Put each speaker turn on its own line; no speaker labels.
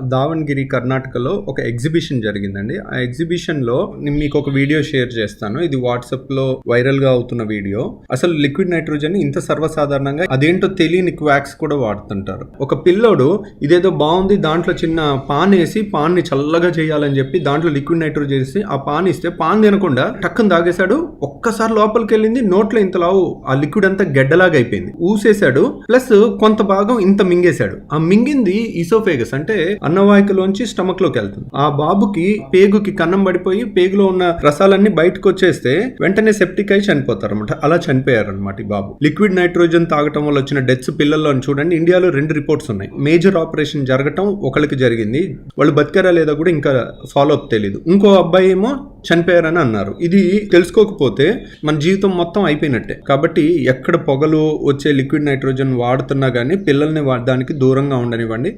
దావణగిరి కర్ణాటకలో ఒక ఎగ్జిబిషన్ జరిగిందండి. ఆ ఎగ్జిబిషన్లో నేను మీకు ఒక వీడియో షేర్ చేస్తాను. ఇది వాట్సాప్లో వైరల్గా అవుతున్న వీడియో. అసలు లిక్విడ్ నైట్రోజన్ ఇంత సర్వసాధారణంగా అదేంటో తెలియని క్వాక్స్ కూడా వాడుతుంటారు. ఒక పిల్లోడు ఇదేదో బాగుంది దాంట్లో చిన్న పాన్ వేసి పాన్ని చల్లగా చేయాలని చెప్పి దాంట్లో లిక్విడ్ నైట్రోజన్ వేసి ఆ పాన్ ఇస్తే పాన్ తినకుండా టక్కన తాగేశాడు. ఒక్కసారి లోపలికి వెళ్ళింది నోట్లో ఇంతలావు ఆ లిక్విడ్ అంతా గెడ్డలాగా అయిపోయింది. ఊసేశాడు ప్లస్ కొంత భాగం ఇంత మింగేశాడు. ఆ మింగింది ఈసోఫేగస్. అంటే అన్నవాహికలోంచి స్టమక్లోకి వెళ్తుంది. ఆ బాబుకి పేగుకి కన్నం పడిపోయి పేగులో ఉన్న రసాలన్నీ బయటకు వచ్చేస్తే వెంటనే సెప్టిక్ అయి చనిపోతారు అనమాట అలా చనిపోయారు అనమాట ఈ బాబు. లిక్విడ్ నైట్రోజన్ తాగటం వల్ల వచ్చిన డెత్స్ పిల్లల్లో చూడండి ఇండియాలో రెండు రిపోర్ట్స్ ఉన్నాయి. మేజర్ ఆపరేషన్ జరగటం ఒకరికి జరిగింది. వాళ్ళు బతికారా లేదా కూడా ఇంకా ఫాలో అప్ తెలియదు ఇంకో అబ్బాయి ఏమో చనిపోయారని అన్నారు. ఇది తెలుసుకోకపోతే మన జీవితం మొత్తం అయిపోయినట్టే. కాబట్టి ఎక్కడ పొగలు వచ్చే లిక్విడ్ నైట్రోజన్ వాడుతున్నా కానీ పిల్లల్ని దానికి దూరంగా ఉండనివ్వండి.